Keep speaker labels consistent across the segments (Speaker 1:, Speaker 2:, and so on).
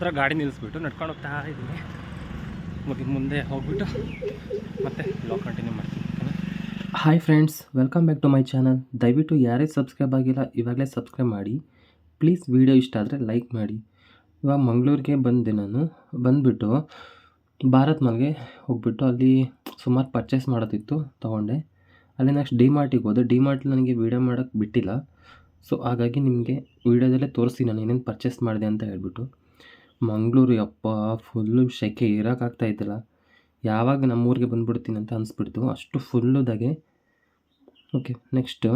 Speaker 1: ಹತ್ರ ಗಾಡಿ ನಿಲ್ಲಿಸ್ಬಿಟ್ಟು ನಡ್ಕೊಂಡು ಹೋಗ್ತಾ ಇದ್ದೀನಿ ಮುಗಿ ಮುಂದೆ ಹೋಗ್ಬಿಟ್ಟು ಮತ್ತೆ ಬ್ಲಾಗ್ ಕಂಟಿನ್ಯೂ ಮಾಡ್ತೀನಿ. Hi friends welcome back to my channel ದಯವಿಟ್ಟು ಯಾರೇ ಸಬ್ಸ್ಕ್ರೈಬ್ ಆಗಿಲ್ಲ, ಇವಾಗಲೇ ಸಬ್ಸ್ಕ್ರೈಬ್ ಮಾಡಿ. ಪ್ಲೀಸ್ ವಿಡಿಯೋ ಇಷ್ಟ ಆದರೆ ಲೈಕ್ ಮಾಡಿ. ಇವಾಗ ಮಂಗಳೂರಿಗೆ ಬಂದೆ ನಾನು ಬಂದುಬಿಟ್ಟು ಭಾರತ್ ಮಾಲ್ಗೆ ಹೋಗ್ಬಿಟ್ಟು ಅಲ್ಲಿ ಸುಮಾರು ಪರ್ಚೇಸ್ ಮಾಡೋದಿತ್ತು ತೊಗೊಂಡೆ. ಅಲ್ಲಿ ನೆಕ್ಸ್ಟ್ ಡಿ ಮಾರ್ಟಿಗೆ ಹೋದೆ. ಡಿ ಮಾರ್ಟಲ್ಲಿ ನನಗೆ ವೀಡಿಯೋ ಮಾಡೋಕ್ಕೆ ಬಿಟ್ಟಿಲ್ಲ. ಸೊ ಹಾಗಾಗಿ ನಿಮಗೆ ವೀಡಿಯೋದಲ್ಲೇ ತೋರಿಸ್ತೀನಿ ನಾನು ಏನೇನು ಪರ್ಚೇಸ್ ಮಾಡಿದೆ ಅಂತ ಹೇಳ್ಬಿಟ್ಟು. ಮಂಗಳೂರು ಅಪ್ಪ ಫುಲ್ಲು ಸೆಕೆ ಇರೋಕ್ಕಾಗ್ತಾ ಇದ್ದಿಲ್ಲ ಯಾವಾಗ ನಮ್ಮೂರಿಗೆ ಬಂದ್ಬಿಡ್ತೀನಿ ಅಂತ ಅನಿಸ್ಬಿಡ್ತು. ಅಷ್ಟು ಫುಲ್ಲುದಾಗೆ ಓಕೆ ನೆಕ್ಸ್ಟ್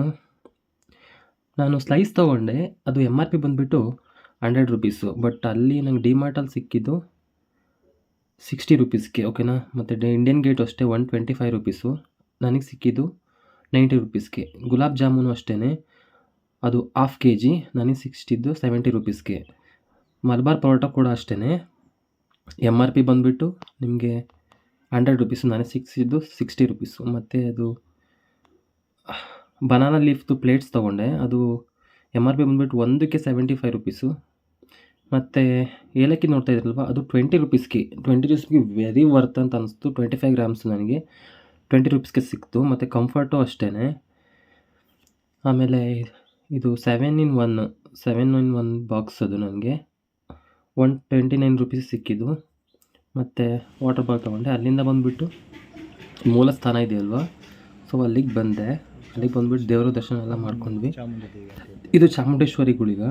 Speaker 1: ನಾನು ಸ್ಲೈಸ್ ತೊಗೊಂಡೆ. ಅದು ಎಂ ಆರ್ ಪಿ ಬಂದುಬಿಟ್ಟು ಹಂಡ್ರೆಡ್ ರುಪೀಸು ಬಟ್ ಅಲ್ಲಿ ನಂಗೆ ಡಿ ಮಾರ್ಟಲ್ಲಿ ಸಿಕ್ಕಿದ್ದು ಸಿಕ್ಸ್ಟಿ ರುಪೀಸ್ಗೆ ಓಕೆನಾ ಮತ್ತು ಡೆ ಇಂಡಿಯನ್ ಗೇಟ್ ಅಷ್ಟೇ ಒನ್ ಟ್ವೆಂಟಿ ಫೈವ್ ರುಪೀಸು ನನಗೆ ಸಿಕ್ಕಿದ್ದು ನೈಂಟಿ ರುಪೀಸ್ಗೆ ಗುಲಾಬ್ ಜಾಮೂನು ಅಷ್ಟೇ ಅದು ಹಾಫ್ ಕೆ ಜಿ ನನಗೆ ಸಿಕ್ಸ್ಟಿದ್ದು ಸೆವೆಂಟಿ ರುಪೀಸ್ಗೆ ಮಲಬಾರ್ ಪರೋಟ ಕೂಡ ಅಷ್ಟೇ ಎಂ ಆರ್ ಪಿ ಬಂದುಬಿಟ್ಟು ನಿಮಗೆ ಹಂಡ್ರೆಡ್ ರುಪೀಸು ನಾನೇ ಸಿಕ್ಸಿದ್ದು ಸಿಕ್ಸ್ಟಿ ರುಪೀಸು ಮತ್ತು ಅದು ಬನಾನಾ ಲೀಫ್ದು ಪ್ಲೇಟ್ಸ್ ತೊಗೊಂಡೆ. ಅದು ಎಂ ಆರ್ ಪಿ ಬಂದುಬಿಟ್ಟು ಒಂದಕ್ಕೆ ಸೆವೆಂಟಿ ಫೈವ್ ರುಪೀಸು ಮತ್ತು ಏಲಕ್ಕಿ ನೋಡ್ತಾ ಇದ್ರಲ್ವ, ಅದು ಟ್ವೆಂಟಿ ರುಪೀಸ್ಗೆ ಟ್ವೆಂಟಿ ರುಪೀಸ್ಗೆ ವೆರಿ ವರ್ತ್ ಅಂತ ಅನಿಸ್ತು. ಟ್ವೆಂಟಿ ಫೈವ್ ಗ್ರಾಮ್ಸ್ ನನಗೆ ಟ್ವೆಂಟಿ ರುಪೀಸ್ಗೆ ಸಿಕ್ತು. ಮತ್ತು ಕಂಫರ್ಟು ಅಷ್ಟೇ ಆಮೇಲೆ ಇದು seven in one seven in one box ಅದು ನನಗೆ. ಒನ್ ಟ್ವೆಂಟಿ ನೈನ್ ರುಪೀಸ್ ಸಿಕ್ಕಿದ್ದು. ಮತ್ತು ವಾಟರ್ ಬಾಲ್ ತೊಗೊಂಡೆ. ಅಲ್ಲಿಂದ ಬಂದುಬಿಟ್ಟು ಮೂಲ ಸ್ಥಾನ ಇದೆಯಲ್ವಾ ಸೊ ಅಲ್ಲಿಗೆ ಬಂದೆ. ಅಲ್ಲಿಗೆ ಬಂದುಬಿಟ್ಟು ದೇವರ ದರ್ಶನ ಎಲ್ಲ ಮಾಡ್ಕೊಂಡ್ವಿ. ಇದು ಚಾಮುಂಡೇಶ್ವರಿ ಗುಳಿಗ.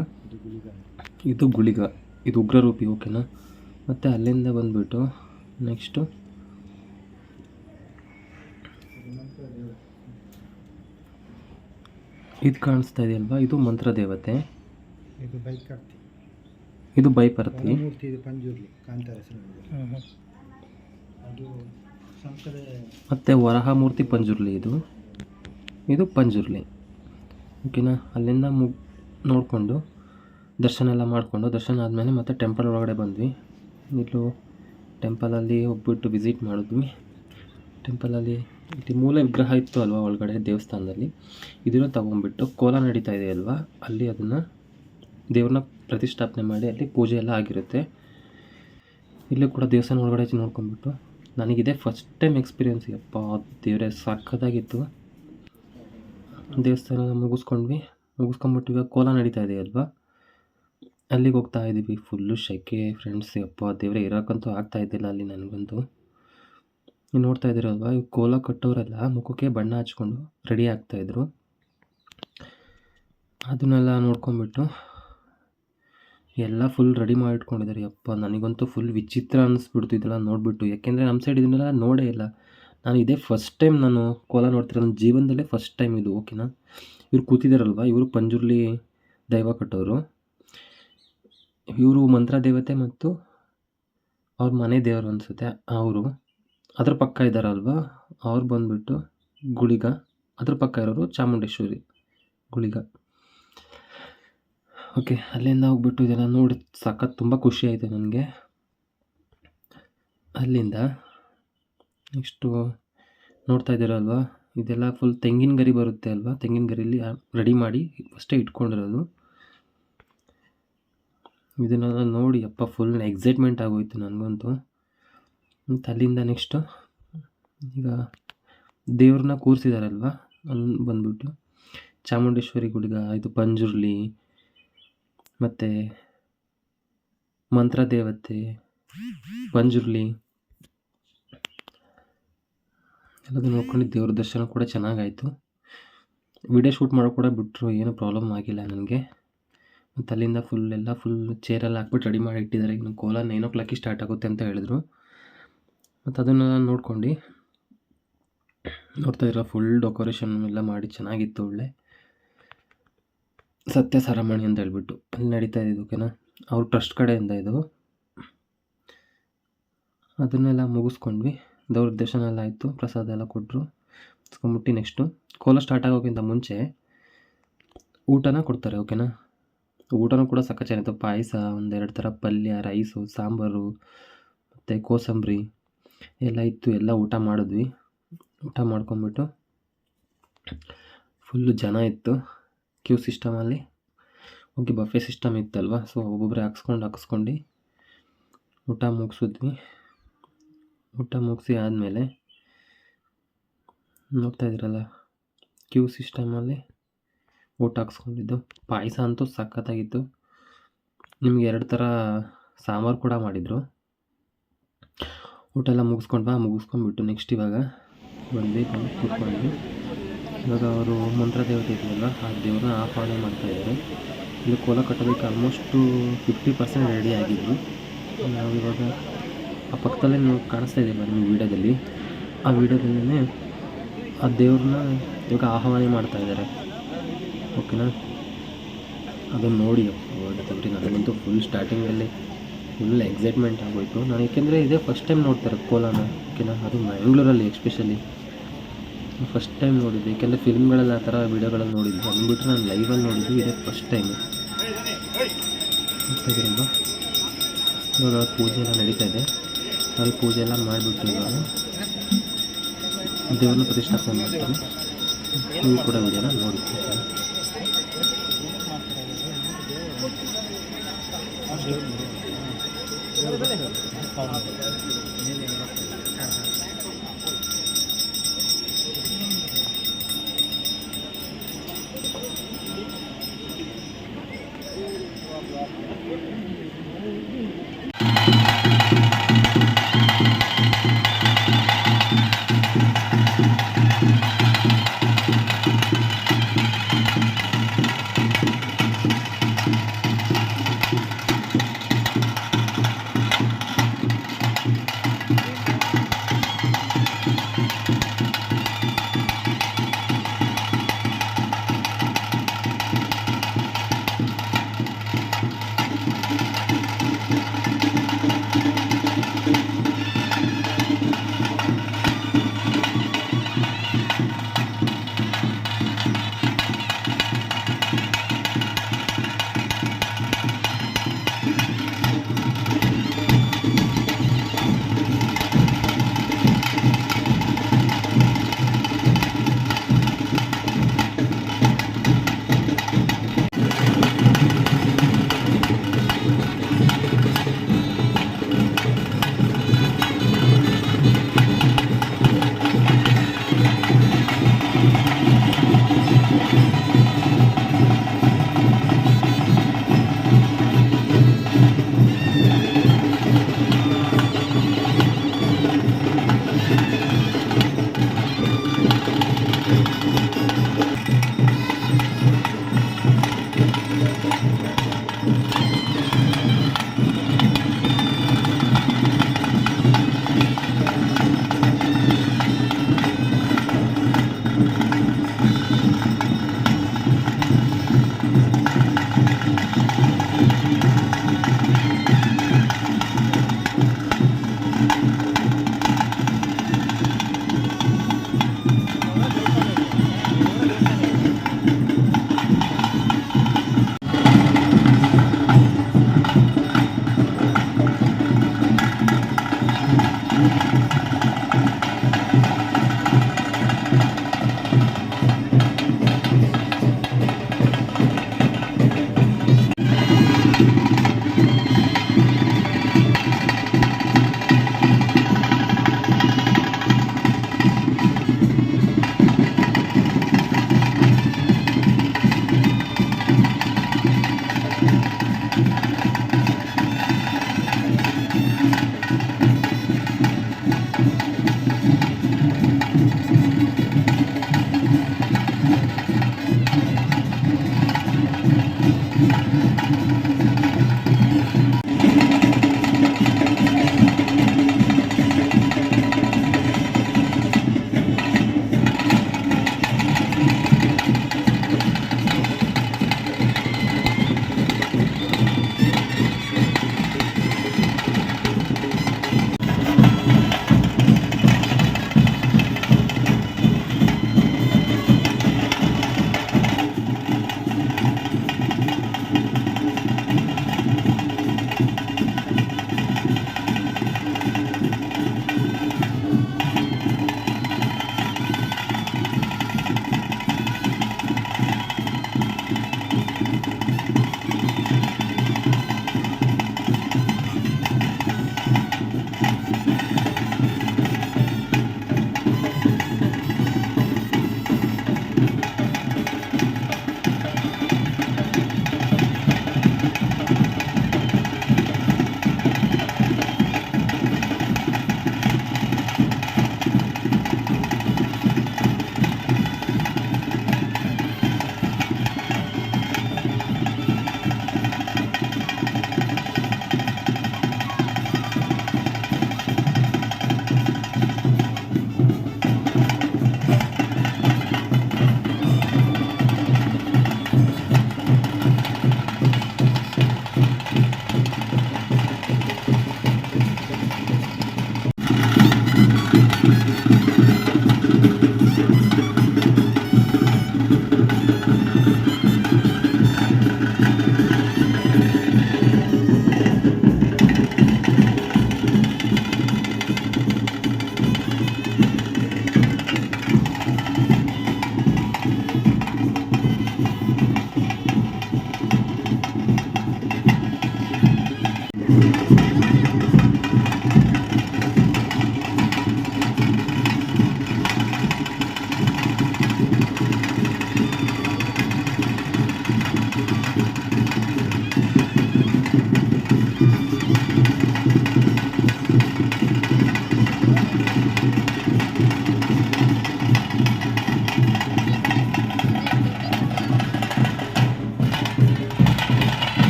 Speaker 1: ಇದು ಗುಳಿಗ. ಇದು ಉಗ್ರರೂಪಿ ಓಕೆನಾ ಮತ್ತು ಅಲ್ಲಿಂದ ಬಂದುಬಿಟ್ಟು ನೆಕ್ಸ್ಟು ಇದು ಕಾಣಿಸ್ತಾ ಇದೆಯಲ್ವಾ ಇದು ಮಂತ್ರ ದೇವತೆ
Speaker 2: ಇದು
Speaker 1: ಬೈಪರತ್ನಿ ಬೈಪರ್ತಿ
Speaker 2: ಮೂರ್ತಿ ಇದು ಪಂಜುರ್ಲಿ ಕಾಂತಾರ ಹೆಸರಿನಲ್ಲಿ ಅದು ಸಂಸದ
Speaker 1: ಮತ್ತು ವರಹ ಮೂರ್ತಿ ಪಂಜುರ್ಲಿ ಇದು. ಇದು ಪಂಜುರ್ಲಿ. ಓಕೆನಾ? ಅಲ್ಲಿಂದ ಮುಗ್ ನೋಡಿಕೊಂಡು ದರ್ಶನ ಎಲ್ಲ ಮಾಡಿಕೊಂಡು ದರ್ಶನ ಆದಮೇಲೆ ಮತ್ತೆ ಟೆಂಪಲ್ ಒಳಗಡೆ ಬಂದ್ವಿ. ಇಲ್ಲೂ ಟೆಂಪಲಲ್ಲಿ ಹೋಗ್ಬಿಟ್ಟು ವಿಸಿಟ್ ಮಾಡಿದ್ವಿ. ಟೆಂಪಲಲ್ಲಿ ಇಲ್ಲಿ ಮೂಲ ವಿಗ್ರಹ ಇತ್ತು ಅಲ್ವಾ ಒಳಗಡೆ ದೇವಸ್ಥಾನದಲ್ಲಿ? ಇದನ್ನು ತಗೊಂಡ್ಬಿಟ್ಟು ಕೋಲ ನಡೀತಾ ಇದೆ ಅಲ್ವಾ? ಅಲ್ಲಿ ಅದನ್ನು ದೇವ್ರನ್ನ ಪ್ರತಿಷ್ಠಾಪನೆ ಮಾಡಿ ಅಲ್ಲಿ ಪೂಜೆ ಎಲ್ಲ ಆಗಿರುತ್ತೆ. ಇಲ್ಲೂ ಕೂಡ ದೇವಸ್ಥಾನ ಒಳಗಡೆ ನೋಡ್ಕೊಂಡ್ಬಿಟ್ಟು ನನಗಿದೆ ಫಸ್ಟ್ ಟೈಮ್ ಎಕ್ಸ್ಪೀರಿಯನ್ಸ್ ಯಪ್ಪ, ದೇವರೇ ಸಖತ್ತಾಗಿತ್ತು ದೇವಸ್ಥಾನ ಮುಗಿಸ್ಕೊಂಡ್ವಿ. ಮುಗಿಸ್ಕೊಂಬಿಟ್ಟು ಇವಾಗ ಕೋಲ ನಡೀತಾ ಇದೆ ಅಲ್ವಾ? ಅಲ್ಲಿಗೆ ಹೋಗ್ತಾ ಇದ್ದೀವಿ. ಫುಲ್ಲು ಶೆಕೆ ಫ್ರೆಂಡ್ಸ್ ಯಪ್ಪ, ದೇವರೇ ಇರೋಕ್ಕಂತೂ ಆಗ್ತಾ ಇದ್ದಿಲ್ಲ ಅಲ್ಲಿ ನನಗಂತೂ. ನೀವು ನೋಡ್ತಾ ಇದ್ದೀರಲ್ವಾ ಇವಾಗ ಕೋಲ ಕಟ್ಟೋರೆಲ್ಲ ಮುಖಕ್ಕೆ ಬಣ್ಣ ಹಚ್ಕೊಂಡು ರೆಡಿ ಆಗ್ತಾಯಿದ್ರು ಅದನ್ನೆಲ್ಲ ನೋಡ್ಕೊಂಬಿಟ್ಟು ಎಲ್ಲ ಫುಲ್ ರೆಡಿ ಮಾಡಿ ಇಟ್ಕೊಂಡಿದ್ದಾರೆ ಯಪ್ಪ, ನನಗಂತೂ ಫುಲ್ ವಿಚಿತ್ರ ಅನ್ನಿಸ್ಬಿಡ್ತು ಇದೆಲ್ಲ ನೋಡಿಬಿಟ್ಟು. ಯಾಕೆಂದರೆ ನಮ್ಮ ಸೈಡ್ ಇದನ್ನೆಲ್ಲ ನೋಡೇ ಇಲ್ಲ. ನಾನು ಇದೇ ಫಸ್ಟ್ ಟೈಮ್ ನಾನು ಕೋಲ ನೋಡ್ತಿರೋ ನನ್ನ ಜೀವನದಲ್ಲೇ ಫಸ್ಟ್ ಟೈಮ್ ಇದು ಓಕೆನಾ ಇವ್ರು ಕೂತಿದ್ದಾರಲ್ವ ಇವರು ಪಂಜುರ್ಲಿ ದೈವ ಕಟ್ಟೋರು. ಇವರು ಮಂತ್ರ ದೇವತೆ ಮತ್ತು ಅವ್ರ ಮನೆ ದೇವರು ಅನಿಸುತ್ತೆ, ಅವರು. ಅದ್ರ ಪಕ್ಕ ಇದ್ದಾರಲ್ವ ಅವ್ರು ಬಂದುಬಿಟ್ಟು ಗುಳಿಗ. ಅದ್ರ ಪಕ್ಕ ಇರೋರು ಚಾಮುಂಡೇಶ್ವರಿ ಗುಳಿಗ. ಓಕೆ ಅಲ್ಲಿಂದ ಹೋಗ್ಬಿಟ್ಟು ಇದೆಲ್ಲ ನೋಡಿ ಸಖತ್ ತುಂಬ ಖುಷಿ ಆಯಿತು ನನಗೆ. ಅಲ್ಲಿಂದ ನೆಕ್ಸ್ಟು ನೋಡ್ತಾ ಇದ್ದೀರಲ್ವಾ ಇದೆಲ್ಲ ಫುಲ್ ತೆಂಗಿನ ಗರಿ ಬರುತ್ತೆ ಅಲ್ವಾ? ತೆಂಗಿನ ಗರಿಲಿ ರೆಡಿ ಮಾಡಿ ಫಸ್ಟೇ ಇಟ್ಕೊಂಡಿರೋದು. ಇದನ್ನೆಲ್ಲ ನೋಡಿ ಅಪ್ಪ ಫುಲ್ ಎಕ್ಸೈಟ್ಮೆಂಟ್ ಆಗೋಯ್ತು ನನಗಂತೂ. ಮತ್ತು ಅಲ್ಲಿಂದ ನೆಕ್ಸ್ಟು ಈಗ ದೇವ್ರನ್ನ ಕೂರಿಸಿದಾರಲ್ವ? ಅಲ್ಲಿ ಬಂದ್ಬಿಟ್ಟು ಚಾಮುಂಡೇಶ್ವರಿ ಗುಡಿಗ, ಇದು ಪಂಜುರ್ಲಿ ಮತ್ತು ಮಂತ್ರ ದೇವತೆ ಪಂಜುರ್ಲಿ ಎಲ್ಲದೂ ನೋಡ್ಕೊಂಡು ದೇವ್ರ ದರ್ಶನ ಕೂಡ ಚೆನ್ನಾಗಾಯಿತು. ವಿಡಿಯೋ ಶೂಟ್ ಮಾಡೋ ಕೂಡ ಬಿಟ್ಟರು ಏನೂ ಪ್ರಾಬ್ಲಮ್ ಆಗಿಲ್ಲ ನನಗೆ. ಮತ್ತು ಅಲ್ಲಿಂದ ಫುಲ್ ಎಲ್ಲ ಫುಲ್ ಚೇರಲ್ಲಿ ಹಾಕ್ಬಿಟ್ಟು ರೆಡಿ ಮಾಡಿ ಇಟ್ಟಿದ್ದಾರೆ. ಇನ್ನು ಕೋಲ ನೈನ್ ಓ ಕ್ಲಾಕಿಗೆ ಸ್ಟಾರ್ಟ್ ಆಗುತ್ತೆ ಅಂತ ಹೇಳಿದ್ರು. ಮತ್ತು ಅದನ್ನು ನೋಡ್ಕೊಂಡು. ನೋಡ್ತಾ ಇರೋ ಫುಲ್ ಡೆಕೋರೇಷನ್ ಎಲ್ಲ ಮಾಡಿ ಚೆನ್ನಾಗಿತ್ತು ಒಳ್ಳೆ. ಸತ್ಯ ಸರಮಣಿ ಅಂತ ಹೇಳ್ಬಿಟ್ಟು ಅಲ್ಲಿ ನಡೀತಾ ಇದೆ ಓಕೆನಾ? ಅವ್ರ ಟ್ರಸ್ಟ್ ಕಡೆಯಿಂದ ಇದು. ಅದನ್ನೆಲ್ಲ ಮುಗಿಸ್ಕೊಂಡ್ವಿ. ದೇವ್ರ ದರ್ಶನ ಎಲ್ಲ ಆಯಿತು, ಪ್ರಸಾದ ಎಲ್ಲ ಕೊಟ್ಟರು ಮುಟ್ಟಿ ನೆಕ್ಸ್ಟು ಕೋಲ ಸ್ಟಾರ್ಟ್ ಆಗೋಕ್ಕಿಂತ ಮುಂಚೆ ಊಟನ ಕೊಡ್ತಾರೆ, ಓಕೆನಾ? ಊಟನೂ ಕೂಡ ಸಕ್ಕ ಚೆನ್ನಾಗಿತ್ತು. ಪಾಯಸ, ಒಂದೆರಡು ಥರ ಪಲ್ಯ ರೈಸು ಸಾಂಬಾರು, ಮತ್ತು ಕೋಸಂಬರಿ ಎಲ್ಲ ಇತ್ತು. ಎಲ್ಲ ಊಟ ಮಾಡಿದ್ವಿ. ಊಟ ಮಾಡ್ಕೊಂಬಿಟ್ಟು ಫುಲ್ಲು ಜನ ಇತ್ತು. ಕ್ಯೂ ಸಿಸ್ಟಮಲ್ಲಿ ಓಕೆ ಬಫೆ ಸಿಸ್ಟಮ್ ಇತ್ತಲ್ವ? ಸೊ ಒಬ್ಬೊಬ್ಬರೇ ಹಾಕ್ಸ್ಕೊಂಡು ಹಾಕ್ಸ್ಕೊಂಡು ಊಟ ಮುಗಿಸಿದ್ವಿ. ಊಟ ಮುಗಿಸಿ ಆದಮೇಲೆ ನೋಡ್ತಾ ಇದ್ದೀರಲ್ಲ ಕ್ಯೂ ಸಿಸ್ಟಮಲ್ಲಿ ಊಟ ಹಾಕ್ಸ್ಕೊಂಡಿದ್ದು. ಪಾಯಸ ಅಂತೂ ಸಖತ್ತಾಗಿತ್ತು. ನಿಮ್ಗೆ ಎರಡು ಥರ ಸಾಂಬಾರು ಕೂಡ ಮಾಡಿದರು. ಊಟ ಎಲ್ಲ ಮುಗಿಸ್ಕೊಂಡ್ವಾ? ಮುಗಿಸ್ಕೊಂಡ್ಬಿಟ್ಟು ನೆಕ್ಸ್ಟ್ ಇವಾಗ ಬಂದು ಕೂತ್ಕೊಂಡ್ವಿ. ಇವಾಗ ಅವರು ಮಂತ್ರ ದೇವತೆ ಇದೆಯಲ್ಲ ಆ ದೇವ್ರನ್ನ ಆಹ್ವಾನ ಮಾಡ್ತಾ ಇದ್ದಾರೆ ಇಲ್ಲಿ ಕೋಲ ಕಟ್ಟೋದಕ್ಕೆ ಆಲ್ಮೋಸ್ಟು ಫಿಫ್ಟಿ ಪರ್ಸೆಂಟ್ ರೆಡಿ ಆಗಿದ್ವಿ ನಾವು ಇವಾಗ ಆ ಪಕ್ಕದಲ್ಲೇ ನೀವು ಕಾಣಿಸ್ತಾ ಇದ್ದೀವಿ ನಿಮ್ಮ ವೀಡಿಯೋದಲ್ಲಿ. ಆ ವೀಡಿಯೋದಲ್ಲೇ ಆ ದೇವ್ರನ್ನ ಇವಾಗ ಆಹ್ವಾನ ಮಾಡ್ತಾ ಇದ್ದಾರೆ. ಓಕೆನಾ? ಅದನ್ನು ನೋಡಿ ಹೊಡೆದವ್ರಿ ನನಗಂತೂ ಫುಲ್ ಸ್ಟಾರ್ಟಿಂಗಲ್ಲಿ ಫುಲ್ ಎಕ್ಸೈಟ್ಮೆಂಟ್ ಆಗೋಯಿತು. ನಾನು ಏಕೆಂದರೆ ಇದೇ ಫಸ್ಟ್ ಟೈಮ್ ನೋಡ್ತಾರೆ ಕೋಲಾನ. ಓಕೆನಾ? ಅದು ಮ್ಯಾಂಗ್ಳೂರಲ್ಲಿ ಎಸ್ಪೆಷಲಿ ಫಸ್ಟ್ ಟೈಮ್ ನೋಡಿದ್ದೆ. ಏಕೆಂದರೆ ಫಿಲ್ಮ್ಗಳಲ್ಲಿ ಆ ಥರ ವೀಡಿಯೋಗಳಲ್ಲಿ ನೋಡಿದ್ದೆ. ಅಂದ್ಬಿಟ್ರೆ ನಾನು ಲೈವಲ್ಲಿ ನೋಡಿದ್ದು ಇದೇ ಫಸ್ಟ್ ಟೈಮು ಗೊತ್ತಾಗಿರಲ್ವಾ ಇವಾಗ ಪೂಜೆ ಎಲ್ಲ ನಡೀತಾ ಇದೆ. ಅಲ್ಲಿ ಪೂಜೆ ಎಲ್ಲ ಮಾಡಿಬಿಟ್ಟು ಇವಾಗ. ದೇವ್ರನ್ನ ಪ್ರತಿಷ್ಠಾಪನೆ ಮಾಡ್ತಾರೆ. ನೀವು ಕೂಡ ವಿಡಿಯೋನ ನೋಡಿ?